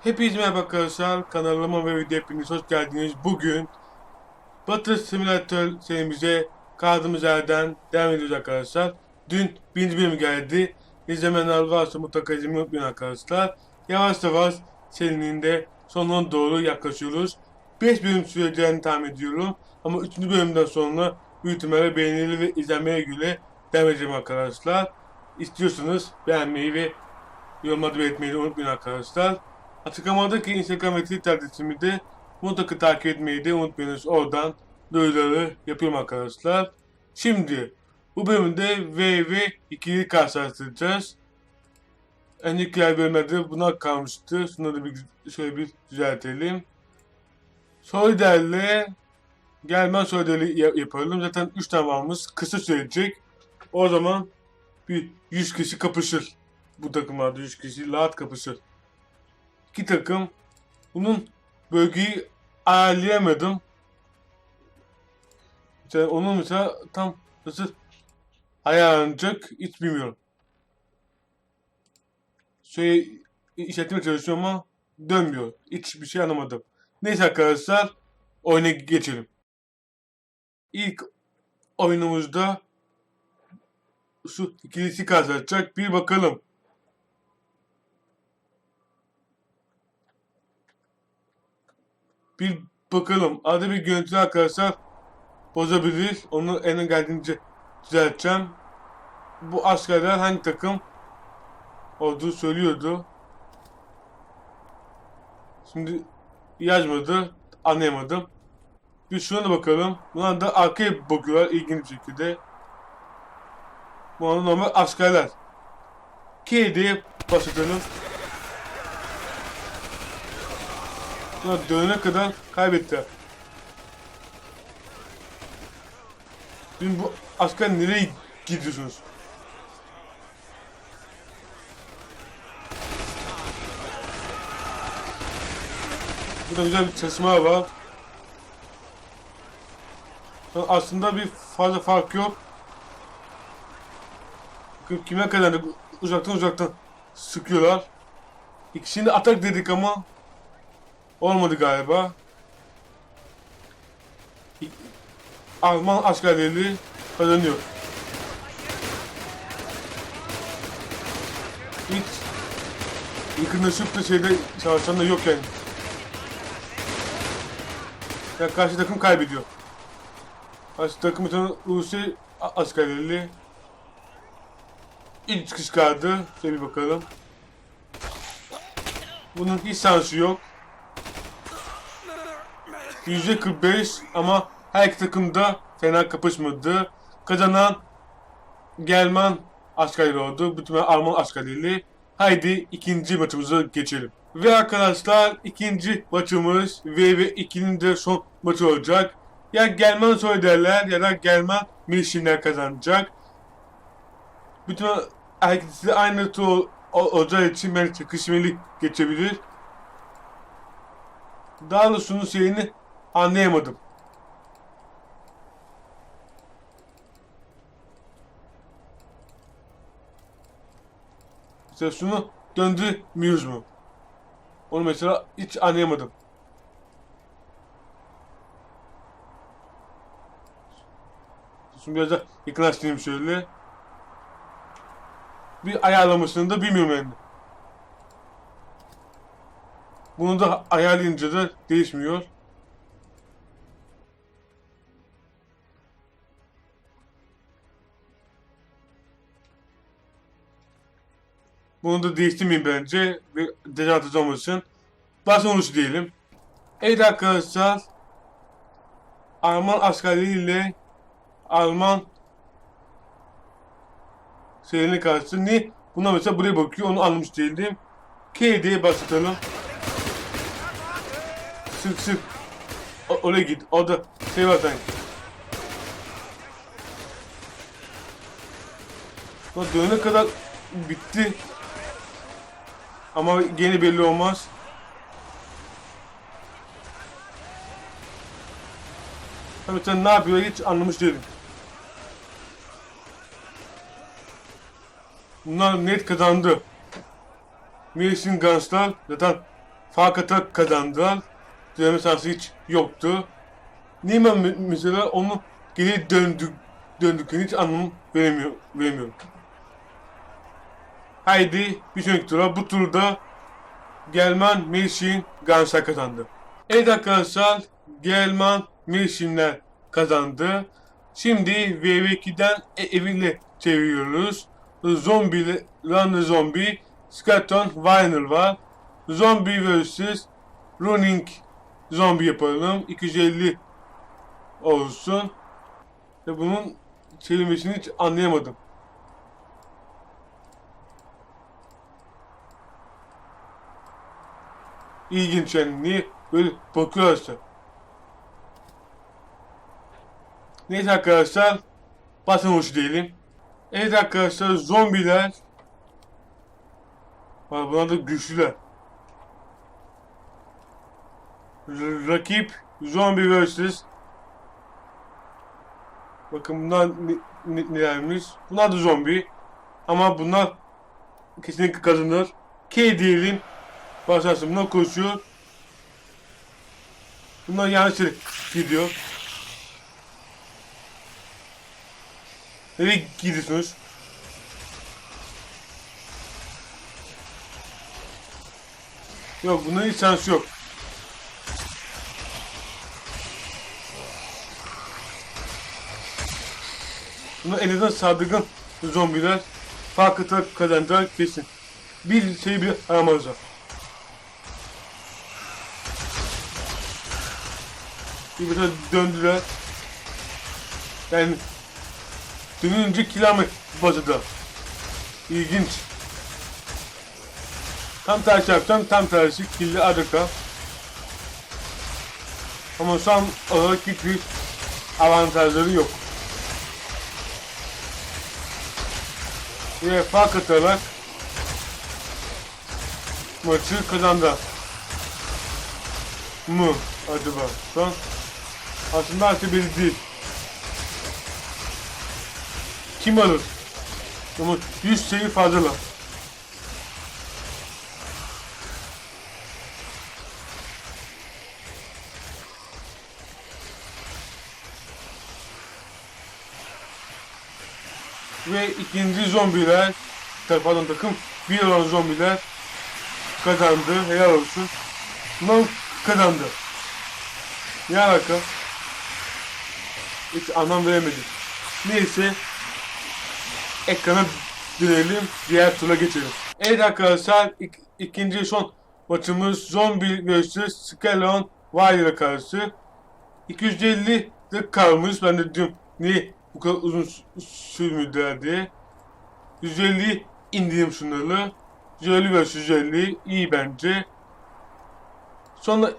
Hepinize merhaba arkadaşlar. Kanalıma ve video hepiniz hoş geldiniz. Bugün Battle Simulator serimize kaldığımız yerden devam ediyoruz arkadaşlar. Dün birinci bölüm geldi. İzlemeyenler varsa mutlaka izlemeyi unutmayın arkadaşlar. Yavaş yavaş serinin de sonuna doğru yaklaşıyoruz. 5 bölüm süreceğini tahmin ediyorum. Ama 3. bölümden sonra büyük ihtimalle beğenili ve izlenmeye göre devam edeceğim arkadaşlar. İstiyorsanız beğenmeyi ve yorumlarda belirtmeyi unutmayın arkadaşlar. Açıklamadaki Instagram ve Twitter adresimi de mutlaka takip etmeyi de unutmayınız. Oradan duyuruları yapıyorum arkadaşlar. Şimdi bu bölümde V ve ikili karşılaştıracağız. Önceki bölümlerde buna kalmıştı. Şunları bir, şöyle bir düzeltelim. Solider'le gelmen Solider'i ya- yapalım. Zaten 3 tane varmış. Kısa sürecek. O zaman bir 100 kişi kapışır. Bu takımlarda 100 kişi rahat kapışır iki takım. Bunun bölgeyi ayarlayamadım. Mesela onun mesela tam nasıl ayarlanacak hiç bilmiyorum. Şöyle işaretlemeye çalışıyorum ama dönmüyor. Hiçbir şey anlamadım. Neyse arkadaşlar oyuna geçelim. İlk oyunumuzda şu ikilisi kazanacak. Bir bakalım. Bir bakalım. Arada bir görüntü arkadaşlar bozabilir. Onu en geldiğince düzelteceğim. Bu askerler hangi takım olduğu söylüyordu. Şimdi yazmadı. Anlayamadım. Bir şuna da bakalım. Bunlar da arkaya bakıyorlar ilginç bir şekilde. Bunlar normal askerler. K diye Sonra dönene kadar kaybetti. Şimdi bu asker nereye gidiyorsunuz? Burada güzel bir çalışma var. Aslında bir fazla fark yok. Kime kadar da uzaktan uzaktan sıkıyorlar. İkisini atak dedik ama Olmadı galiba. Alman askerleri kazanıyor. Hiç yakınlaşıp da şeyde savaşan da yok yani. Ya karşı takım kaybediyor. Karşı takım tane Rusya askerleri ilk çıkış kaldı. Şöyle bir bakalım. Bunun hiç şansı yok. %45 ama her iki takım da fena kapışmadı. Kazanan German askerleri oldu. Bütün Alman askerleri. Haydi ikinci maçımıza geçelim. Ve arkadaşlar ikinci maçımız V ve 2'nin de son maçı olacak. Ya German Soyderler ya da German Milşinler kazanacak. Bütün herkesi aynı tur ol- olacağı için belki çakışmalı geçebilir. Daha doğrusu şeyini anlayamadım. Mesela şunu döndürmüyoruz mu? Onu mesela hiç anlayamadım. Şimdi biraz da yakınlaştırayım şöyle. Bir ayarlamasını da bilmiyorum yani. Bunu da ayarlayınca da değişmiyor. Bunu da değiştirmeyin bence ve dezavantaj olmasın. Bas sonuç diyelim. Evet arkadaşlar. Alman askerleriyle Alman şeyine karşı ne? Buna mesela buraya bakıyor onu anlamış değildim. K diye başlatalım. Sık sık. O, oraya git. Orada şey var sanki. O dönene kadar bitti. Ama gene belli olmaz. Tabii sen ne yapıyor hiç anlamış değilim. Bunlar net kazandı. Milsin Guns'lar zaten fark atarak kazandılar. Döneme şansı hiç yoktu. Neyman me- mesela onu geri döndük döndüklerini hiç anlam veremiyor, veremiyorum. Haydi bir sonraki tura. Bu turda Gelman Mirşin Gansa kazandı. Evet arkadaşlar Gelman Mirşinler kazandı. Şimdi VV2'den e- eviyle çeviriyoruz. Zombi, Run Zombie, Skeleton Vinyl var. Zombie vs. Running Zombie yapalım. 250 olsun. Ve bunun çevirmesini hiç anlayamadım. İlginç yani niye böyle bakıyorsa. Neyse arkadaşlar basın uçu diyelim. Evet arkadaşlar zombiler Var bunlar da güçlüler. Rakip zombi vs. Bakın bunlar ne, nelermiş? Bunlar da zombi. Ama bunlar kesinlikle kazanır. K diyelim. Başlarsın bunlar koşuyor. Bunlar yanlış gidiyor. Nereye gidiyorsunuz? Yok bunun hiç şansı yok. Bunlar elinden saldırgan zombiler fark atarak kazanacak kesin. Bir şey bile aramazlar. Bir mesela döndüler. Yani dönünce kilomet bazıda. İlginç. Tam tersi yapsam tam tersi kirli adaka. Ama son olarak hiçbir avantajları yok. Ve fark atarak maçı kazandı. Mı acaba? Son aslında artık belli değil. Kim alır? Ama 100 sayı fazla. Ve ikinci zombiler, pardon takım bir olan zombiler kazandı. Helal olsun. Bunlar kazandı. Ne alaka? Hiç anlam veremedim. Neyse. Ekrana dönelim. Diğer tura geçelim. Evet arkadaşlar ik- ikinci son maçımız Zombie vs. Skeleton Wire'a karşı. 250 de kalmış. Ben de diyorum niye bu kadar uzun s- sürmüyorlar diye. 150 indireyim şunları. 150 vs 150 iyi bence. Sonra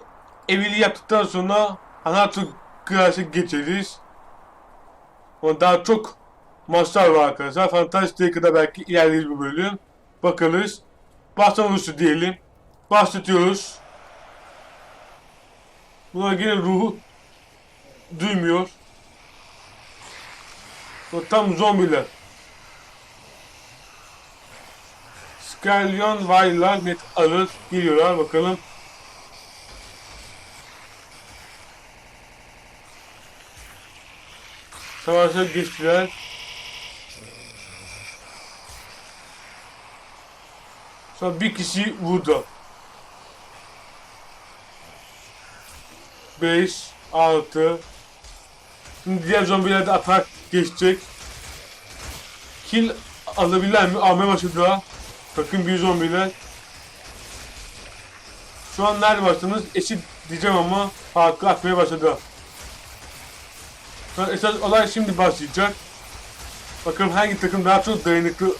evliliği yaptıktan sonra Hanato klası geçeriz. Ama daha çok maçlar var arkadaşlar. Fantastik'e kadar belki ilerleriz bu bölüm. Bakarız. Baştan oluştu diyelim. Başlatıyoruz. Buna yine ruhu duymuyor. O tam zombiler. Skalyon Vaylar net alır. Geliyorlar bakalım. Savaşa geçtiler. Sonra bir kişi vurdu. 5, 6. Şimdi diğer zombiler de atak geçecek. Kill alabilirler mi? Almaya başladılar. Takım bir zombiler. Şu an nerede başladınız? Eşit diyeceğim ama farklı atmaya başladı. An esas olay şimdi başlayacak. Bakalım hangi takım daha çok dayanıklı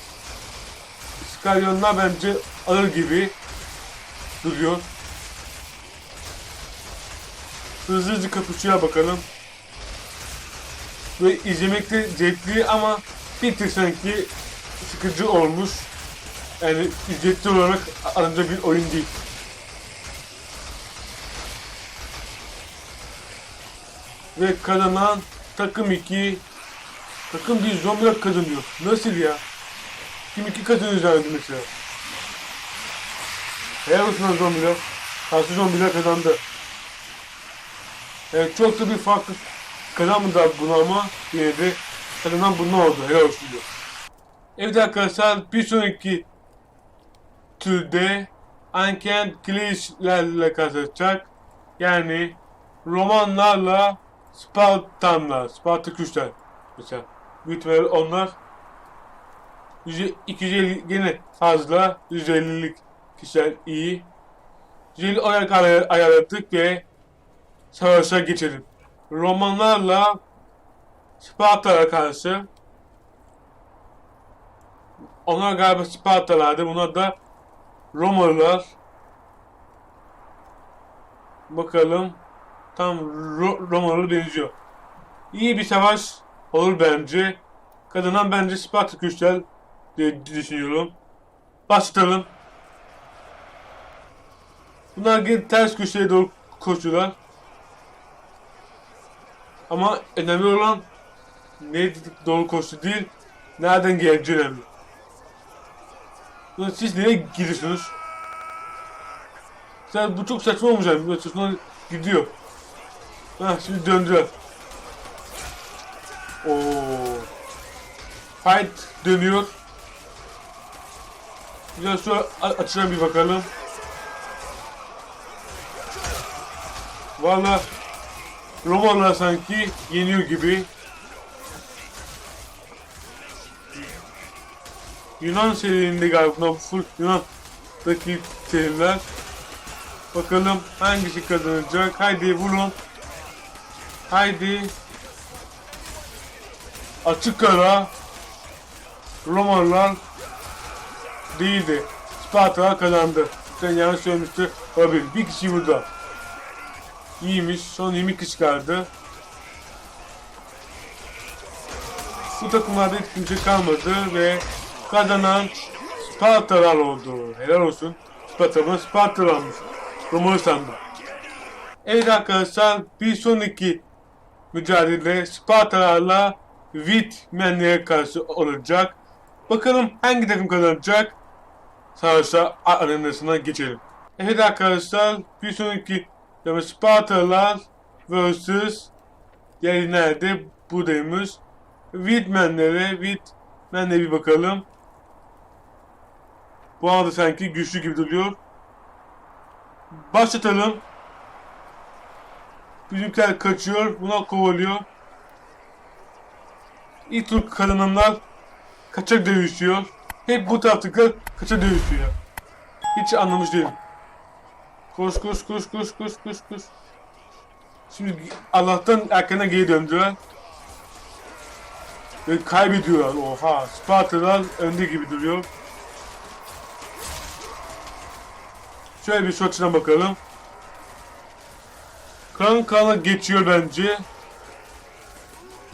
Skalyonlar bence alır gibi duruyor. Hızlı hızlı kapışıyor bakalım. Ve izlemekte zevkli ama bir tık sanki sıkıcı olmuş. Yani ücretli olarak alınacak bir oyun değil. Ve kazanan takım 2 takım bir zombiler kazanıyor. Nasıl ya? Kim iki kazanıyor zannediyor mesela. Helal olsun lan zombiler. Karşı zombiler kazandı. Evet çok da bir farklı kazanmadılar bunu ama yine de kazanan bunlar oldu. Helal olsun diyor. Evet arkadaşlar bir sonraki türde Ankent Klişlerle karşılaşacak. Yani Romanlarla Spartanlar, Spartaküsler mesela. Büyük onlar 100 250 gene fazla 150'lik kişiler iyi. 150 olarak ayar- ayarladık ve savaşa geçelim. Romanlarla Spartalara karşı onlar galiba Spartalardı. Bunlar da Romalılar. Bakalım. Tam Ro Romalı benziyor. İyi bir savaş olur bence. Kazanan bence Spartaküsler diye düşünüyorum. Başlayalım. Bunlar gene ters köşeye doğru koşuyorlar. Ama önemli olan ne doğru koştu değil, nereden geleceği önemli. Ulan siz nereye gidiyorsunuz? Sen bu çok saçma olmuş yani. Saçma gidiyor. Ha şimdi döndüler. Oo. Fight dönüyor. Biraz sonra a- açıdan bir bakalım. Valla Romalılar sanki yeniyor gibi. Yunan serilerinde galiba full Yunan'daki seriler. Bakalım hangisi kazanacak. Haydi vurun. Haydi. Açık ara. Romalılar değildi. Sparta kazandı. Sen yanlış söylemişti. Olabilir. Bir kişi burada. İyiymiş. Son 20 kişi kaldı. Bu takımlarda hiç kimse kalmadı ve kazanan Spartalar oldu. Helal olsun. Sparta'nın Spartalarmış. Romalı sandı. Evet arkadaşlar bir sonraki mücadele Spartalarla Vitmenlere karşı olacak. Bakalım hangi takım kazanacak? Savaşa arenasına geçelim. Evet arkadaşlar bir sonraki yani Spartalar vs. Nerede? Buradaymış. Widmenlere, Widmenlere bir bakalım. Bu arada sanki güçlü gibi duruyor. Başlatalım. Bizimkiler kaçıyor. Buna kovalıyor. İlk tur kazananlar kaçak dövüşüyor. Hep bu taraftakiler kaçak dövüşüyor. Hiç anlamış değilim. Koş koş koş koş koş koş koş. Şimdi Allah'tan erkenden geri döndüler. Ve kaybediyorlar. Oha. Spartalar önde gibi duruyor. Şöyle bir açıdan bakalım. Klan kana geçiyor bence.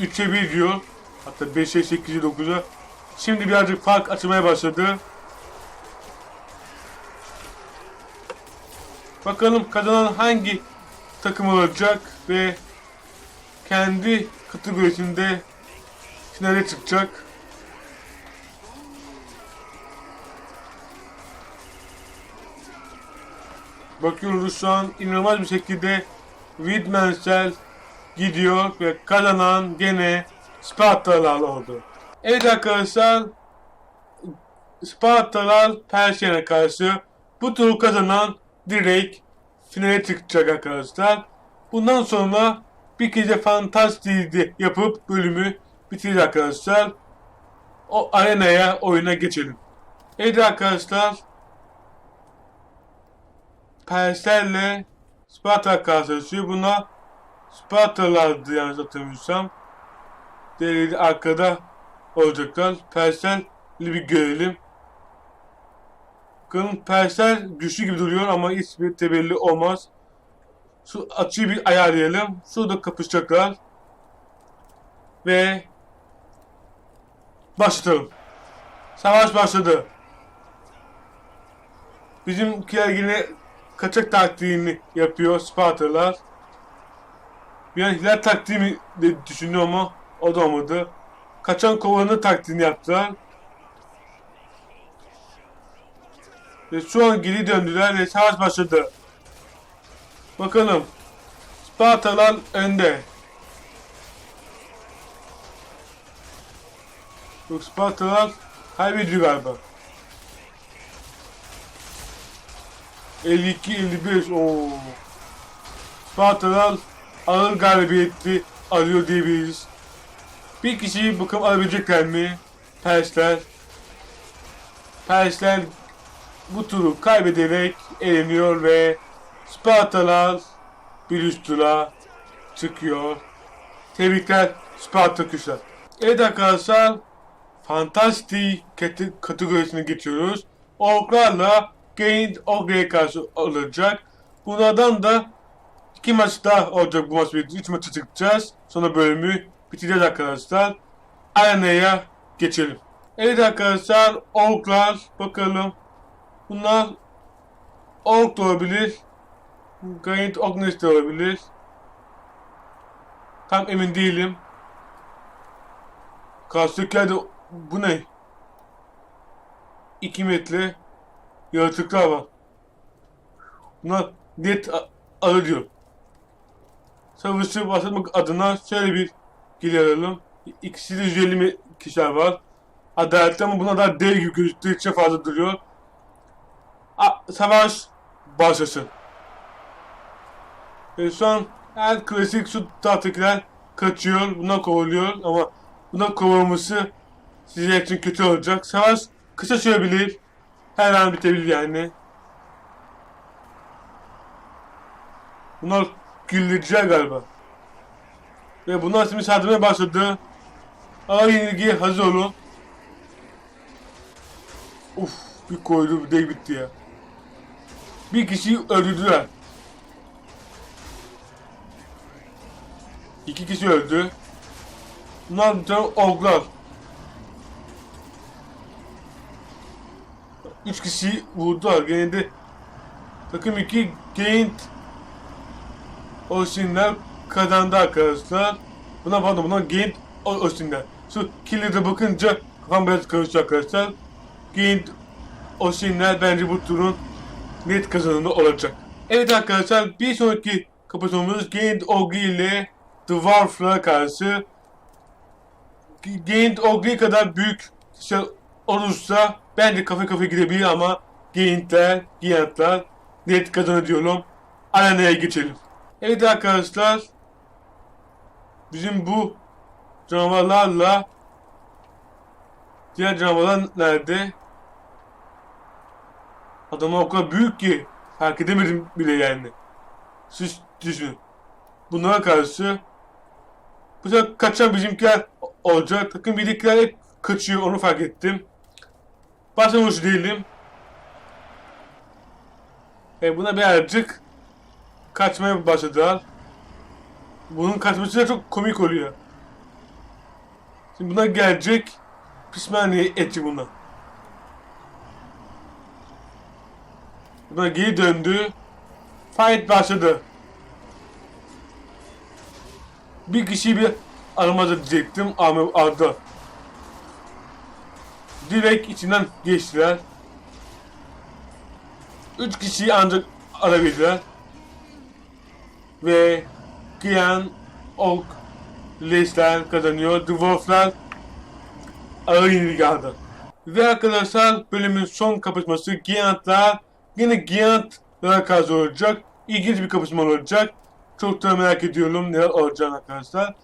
3'e 1 diyor. Hatta 5'e 8'e 9'a. Şimdi birazcık fark açmaya başladı. Bakalım kazanan hangi takım olacak ve kendi kategorisinde finale çıkacak. Bakıyoruz şu an inanılmaz bir şekilde Widmensel gidiyor ve kazanan gene Spartalar oldu. Evet arkadaşlar Spartalar Perşem'e karşı bu turu kazanan direkt finale çıkacak arkadaşlar. Bundan sonra bir gece fantastiği yapıp bölümü bitireceğiz arkadaşlar. O arenaya oyuna geçelim. Evet arkadaşlar Perser'le Sparta karşılaşıyor. Buna Spartalardı yanlış hatırlamıyorsam. Diğeri arkada olacaklar. Perser'li bir görelim. Bakın Perser güçlü gibi duruyor ama hiçbir tebelli olmaz. Şu açıyı bir ayarlayalım. Şurada kapışacaklar. Ve başlatalım. Savaş başladı. Bizimkiler yine kaçak taktiğini yapıyor Spartalar. Bir an hilal taktiğimi de düşündüm ama o da olmadı. Kaçan kovanı taktiğini yaptılar. Ve şu an geri döndüler ve savaş başladı. Bakalım. Spartalar önde. Spartalar kaybediyor galiba. 52-55 ooo. Spartalar ağır galibiyeti alıyor diyebiliriz. Bir kişiyi bakalım alabilecekler mi? Persler. Persler bu turu kaybederek eleniyor ve Spartalar bir üst tura çıkıyor. Tebrikler Spartaküsler. Evet arkadaşlar Fantastik kate- kategorisine geçiyoruz. Orklarla Gained Ogre'ye karşı olacak. Bunlardan da iki maç daha olacak bu maç birlikte. Üç maça çıkacağız. Sonra bölümü bitireceğiz arkadaşlar. Arenaya geçelim. Evet arkadaşlar Orklar bakalım. Bunlar Ork da olabilir. Gained Ogres de olabilir. Tam emin değilim. Karşıdakiler de bu ne? 2 metre yaratıklar var. Bunlar net arı diyor. Savaşı başlatmak adına şöyle bir alalım. İkisi de 150 mi- kişiler var. Adaletli ama buna daha dev gibi gözüktüğü fazla duruyor. A, savaş başlasın. E, şu an her klasik su tahtakiler kaçıyor. Bundan kovuluyor ama bundan kovulması sizin için kötü olacak. Savaş kısa sürebilir. Her an bitebilir yani. Bunlar gülleyiciler galiba. Ve bunlar şimdi saldırmaya başladı. Ağır yenilgiye hazır olun. Uf bir koydu bir de bitti ya. Bir kişiyi öldürdüler. İki kişi öldü. Bunlar bir tane oglar. Üç kişi vurdular. Gene de takım 2 gained Osinler kazandı arkadaşlar. Buna pardon buna gained Osinler. Şu killer'e bakınca kafam biraz karıştı arkadaşlar. Gained Osinler bence bu turun net kazananı olacak. Evet arkadaşlar bir sonraki kapışmamız Gained Ogre ile Dwarf'la karşı Gained Ogre kadar büyük şey olursa bence kafa kafa gidebilir ama Gained'ler, Giant'lar net kazanır diyorum. Arenaya geçelim. Evet arkadaşlar bizim bu canavarlarla diğer canavarlar nerede? Adamlar o kadar büyük ki fark edemedim bile yani. Siz düşünün. Bunlara karşı bu sefer kaçan bizimkiler olacak. Takım birlikler hep kaçıyor onu fark ettim. Başlamış değilim. E buna birazcık kaçmaya başladılar. Bunun kaçması da çok komik oluyor. Şimdi buna gelecek pişmaniye eti buna. Buna geri döndü. Fight başladı. Bir kişi bir aramada diyecektim ama aldı. Direkt içinden geçtiler. Üç kişiyi ancak alabildiler. Ve Kian, Ork, Lesler kazanıyor. Dwarflar ağır yenilgi. Ve arkadaşlar bölümün son kapışması Giant'lar yine Giant'lara karşı olacak. İlginç bir kapışma olacak. Çok da merak ediyorum neler olacağını arkadaşlar.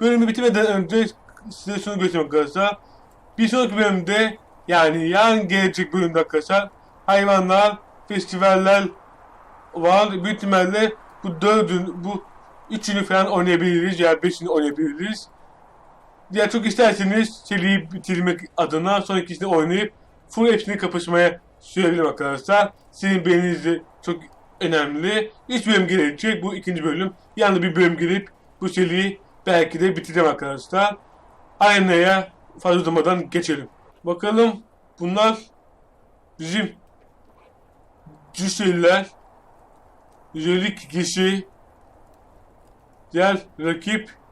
Bölümü bitirmeden önce size şunu göstereyim arkadaşlar. Bir sonraki bölümde yani yarın gelecek bölümde arkadaşlar hayvanlar, festivaller var. Büyük ihtimalle bu dördün, bu üçünü falan oynayabiliriz ya beşini oynayabiliriz. Ya çok isterseniz seriyi bitirmek adına son ikisini oynayıp full hepsini kapışmaya sürebilirim arkadaşlar. Sizin beğeniniz çok önemli. Üç bölüm gelecek. Bu ikinci bölüm. Yanında bir bölüm gelip bu seriyi belki de bitireceğim arkadaşlar. Aynaya fazla uzamadan geçelim. Bakalım bunlar bizim cüseliler 150 kişi diğer rakip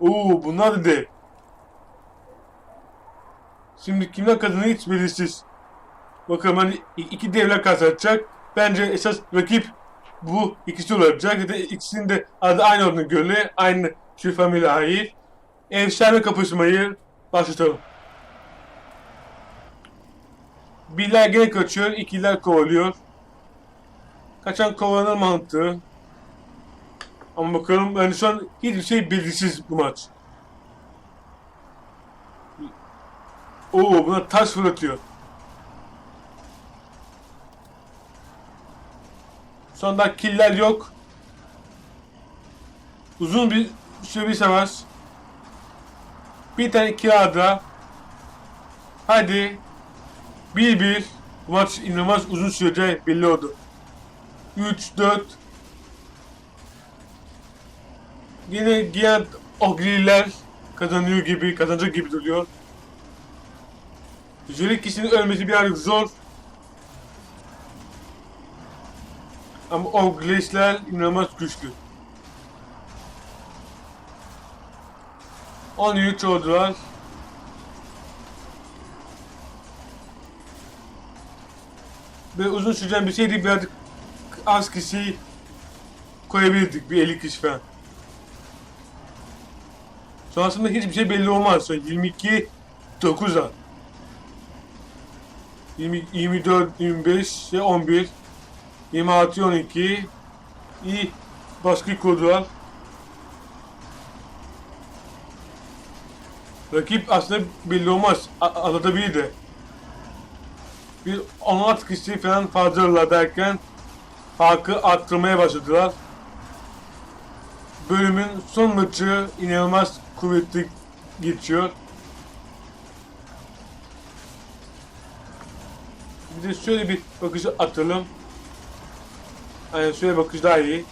Oo bunlar dev. Şimdi kimler kazanır hiç belirsiz. Bakalım hani iki devler kazanacak. bence esas rakip bu ikisi olacak. Da ikisinin de adı aynı olduğunu göre aynı familya ait. Efsane kapışmayı başlatalım. Birler gene kaçıyor, ikiler kovalıyor. Kaçan kovalanır mantığı. Ama bakalım yani şu an hiçbir şey belirsiz bu maç. Oo buna taş fırlatıyor. Anda killer yok. Uzun bir süre bir savaş. Bir tane kirada. Hadi. 1-1. Bu maç inanılmaz uzun sürece belli oldu. 3-4. Yine Giant Ogri'ler kazanıyor gibi, kazanacak gibi duruyor. Üzerik kişinin ölmesi birazcık zor. Ama Ogri'ler inanılmaz güçlü. 13 oldular. Ve uzun süren bir şeydi birazcık az kişi koyabildik. Bir 50 kişi falan. Sonrasında hiçbir şey belli olmaz. Sonra 22 9'a. 20, 24 25 ve 11 26 12 iyi baskı kurdular. Rakip aslında belli olmaz. A- Atabilir de. Bir 16 kişi falan fazlalar derken farkı arttırmaya başladılar. Bölümün son maçı inanılmaz kuvvetli geçiyor. Bir de şöyle bir bakış atalım. Yani şöyle bakış daha iyi.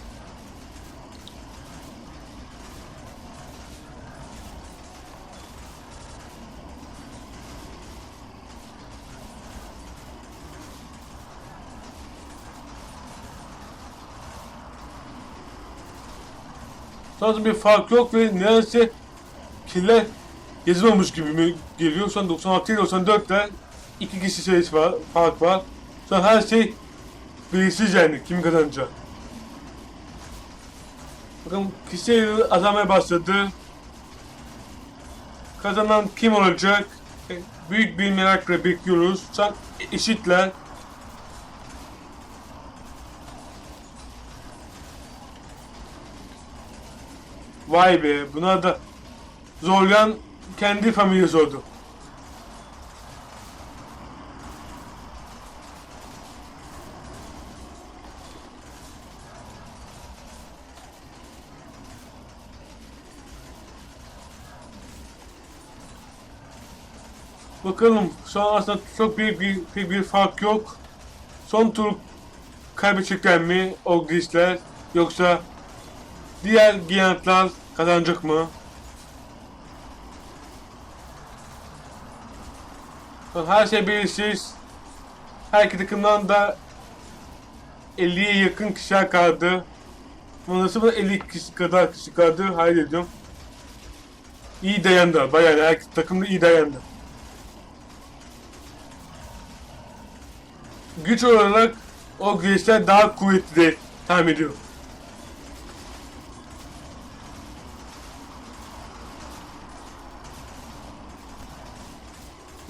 Sadece bir fark yok ve neredeyse killer yazılmamış gibi mi geliyor. An 96 ile 94'te iki kişi sayısı var, fark var. An her şey belirsiz yani kim kazanacak. Bakın kişi sayıları azalmaya başladı. Kazanan kim olacak? E, Büyük bir merakla bekliyoruz. An eşitler. Vay be buna da zorlayan kendi familyası oldu. Bakalım şu an aslında çok büyük bir, bir, bir fark yok. Son tur kaybedecekler mi o grisler yoksa diğer giyantlar kazanacak mı? Her şey belirsiz. Her iki takımdan da 50'ye yakın kişi kaldı. Ama nasıl bu 50 kişi kadar kişi kaldı hayal ediyorum. İyi dayandı. Bayağı her iki takım da iyi dayandı. Güç olarak o güreşler daha kuvvetli tahmin ediyorum.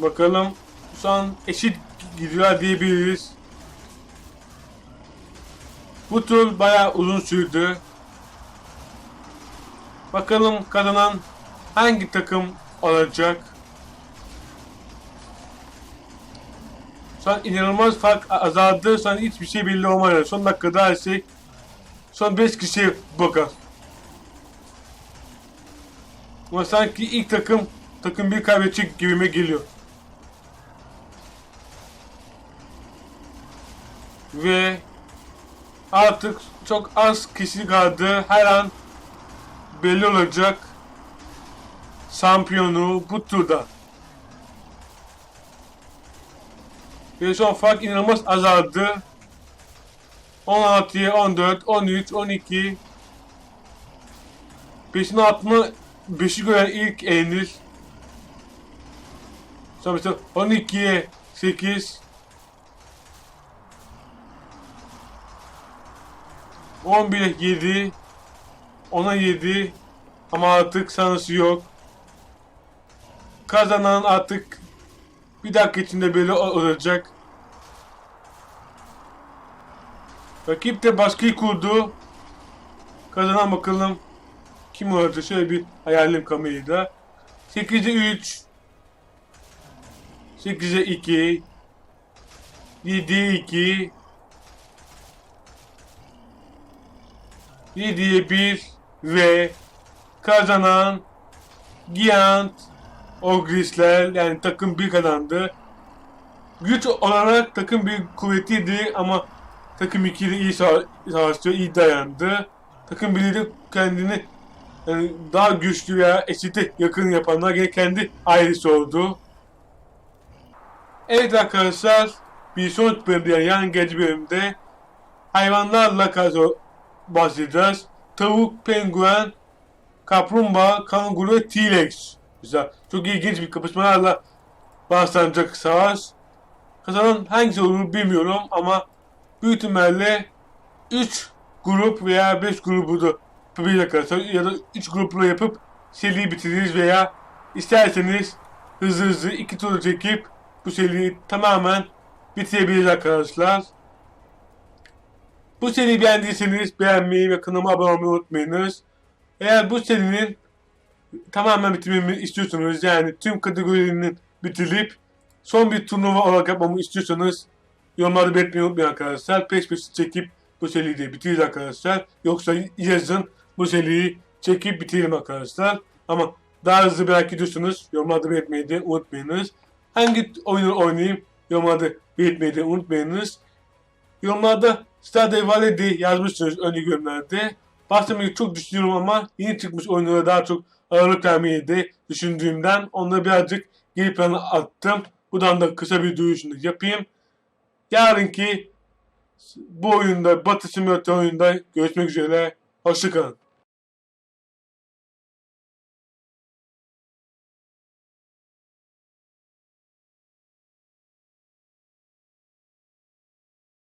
Bakalım şu an eşit gidiyorlar diyebiliriz. Bu tur bayağı uzun sürdü. Bakalım kazanan hangi takım olacak? Şu an inanılmaz fark azaldı. Şu an hiçbir şey belli olmuyor. Son dakikada her şey son 5 kişi bakar. Ama sanki ilk takım takım bir kaybedecek gibime geliyor. Ve artık çok az kişi kaldı. Her an belli olacak şampiyonu bu turda. Ve an fark inanılmaz azaldı. 16'ya 14, 13, 12. 5'in atma 5'i gören ilk Eynir. Sonra mesela 12'ye 8. 11'e 7. 10'a 7. Ama artık sanısı yok. Kazanan artık bir dakika içinde belli ol- olacak. Rakip de baskıyı kurdu. Kazanan bakalım kim olacak? Şöyle bir hayalim kamerayla. 8'e 3. 8'e 2. 7'ye 2. 7'ye 1 ve kazanan Giant Ogrisler yani takım bir kazandı. Güç olarak takım bir kuvvetliydi ama takım 2 de iyi sava- savaştı, iyi dayandı. Takım 1 de kendini yani daha güçlü veya eşite yakın yapanlar gene kendi ailesi oldu. Evet arkadaşlar bir sonraki bölümde yani yan gece bölümde hayvanlarla karşı bahsedeceğiz. Tavuk, penguen, kaplumbağa, kanguru ve T-Rex. Güzel. Çok ilginç bir kapışmalarla başlanacak savaş. Kazanan hangisi olur bilmiyorum ama büyük ihtimalle 3 grup veya 5 grubu da yapabiliriz arkadaşlar. Ya da 3 grupla yapıp seriyi bitiririz veya isterseniz hızlı hızlı 2 tur çekip bu seriyi tamamen bitirebiliriz arkadaşlar. Bu seriyi beğendiyseniz beğenmeyi ve kanalıma abone olmayı unutmayınız. Eğer bu serinin tamamen bitirmemi istiyorsanız yani tüm kategorilerinin bitirip son bir turnuva olarak yapmamı istiyorsanız yorumlarda belirtmeyi unutmayın arkadaşlar. Peş peşe çekip bu seriyi de bitiririz arkadaşlar. Yoksa yazın bu seriyi çekip bitirelim arkadaşlar. Ama daha hızlı merak ediyorsanız yorumlarda belirtmeyi de unutmayınız. Hangi oyunu oynayayım yorumlarda belirtmeyi de unutmayınız. Yorumlarda Stardew Valley'de yazmışsınız önceki bölümlerde. Bahsetmeyi çok düşünüyorum ama yeni çıkmış oyunlara daha çok ağırlık vermeyi de düşündüğümden onları birazcık geri plana attım. Buradan da kısa bir duyurusunu yapayım. Yarınki bu oyunda Batı Simulator oyunda görüşmek üzere. Hoşçakalın.